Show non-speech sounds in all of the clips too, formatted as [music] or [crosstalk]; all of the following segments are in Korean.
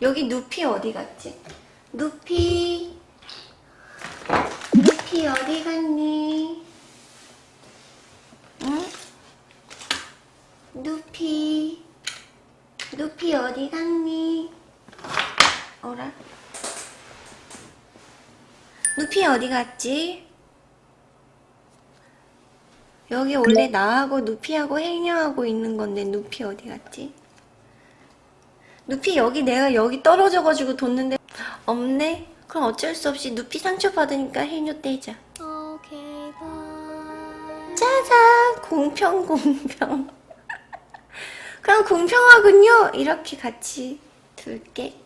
여기 누피 어디 갔지? 누피 누피 어디 갔니? 응? 누피 누피 어디 갔니? 어라? 누피 어디 갔지? 여기 원래 나하고 누피하고 행여하고 있는 건데 누피 어디 갔지? 누피 여기 내가 여기 떨어져가지고 뒀는데 없네? 그럼 어쩔 수 없이 누피 상처받으니까 해녀 떼자. Okay, bye. 짜잔! 공평 공평. [laughs] 그럼 공평하군요. 이렇게 같이 둘게.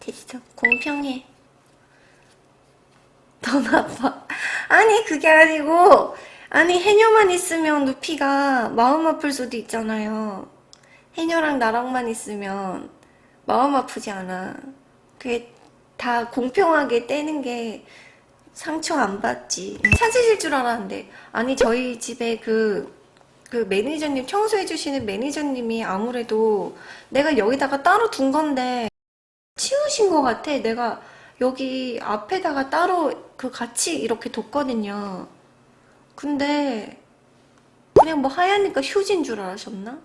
됐어. 공평해. 더 나빠 아니 그게 아니고. 아니 해녀만 있으면 누피가 마음 아플 수도 있잖아요 해녀랑 나랑만 있으면 마음 아프지 않아 그게 다 공평하게 떼는 게 상처 안 받지. 찾으실 줄 알았는데. 아니, 저희 집에 그, 그 매니저님, 청소해 주시는 매니저님이 아무래도 내가 여기다가 따로 둔 건데, 치우신 것 같아. 내가 여기 앞에다가 따로 그 같이 이렇게 뒀거든요. 근데, 그냥 뭐 하얘니까 휴지인 줄 알았셨나?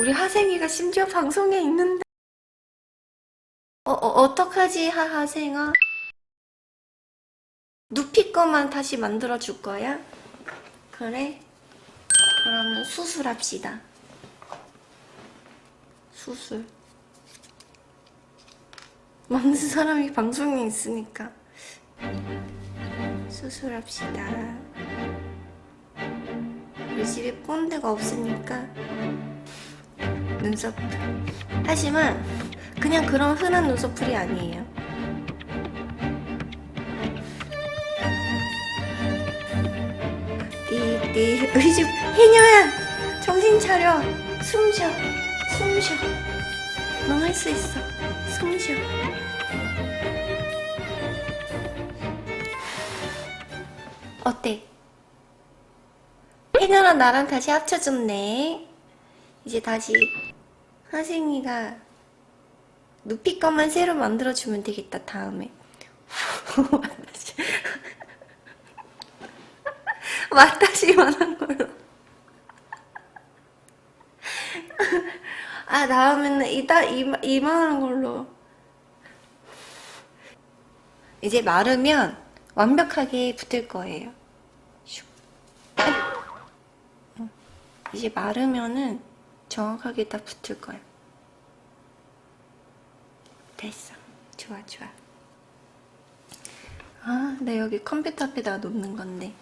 우리 하생이가 심지어 방송에 있는데. 어, 어, 어떡하지, 하, 하생아? 누피 거만 다시 만들어 줄 거야? 그래? 그러면 수술합시다. 수술. 많은 사람이 방송에 있으니까. 수술합시다. 우리 집에 본드가 없으니까 눈썹. 하지만 그냥 그런 흔한 눈썹풀이 아니에요. 띠띠. [laughs] 우리 집 해녀야. 정신 차려. 숨 쉬어. 숨 쉬어. 넌 할 수 있어. 숨 쉬어. 어때? 해녀랑 나랑 다시 합쳐졌네. 이제 다시 하생이가 누피 것만 새로 만들어주면 되겠다 다음에 [laughs] 맞다시만 한 걸로. 아, 다음에는 이따 이만한 걸로. 이제 마르면 완벽하게 붙을 거예요. 이제 마르면은 정확하게 딱 붙을 거야. 됐어. 좋아, 좋아. 아, 나 여기 컴퓨터 앞에다가 놓는 건데.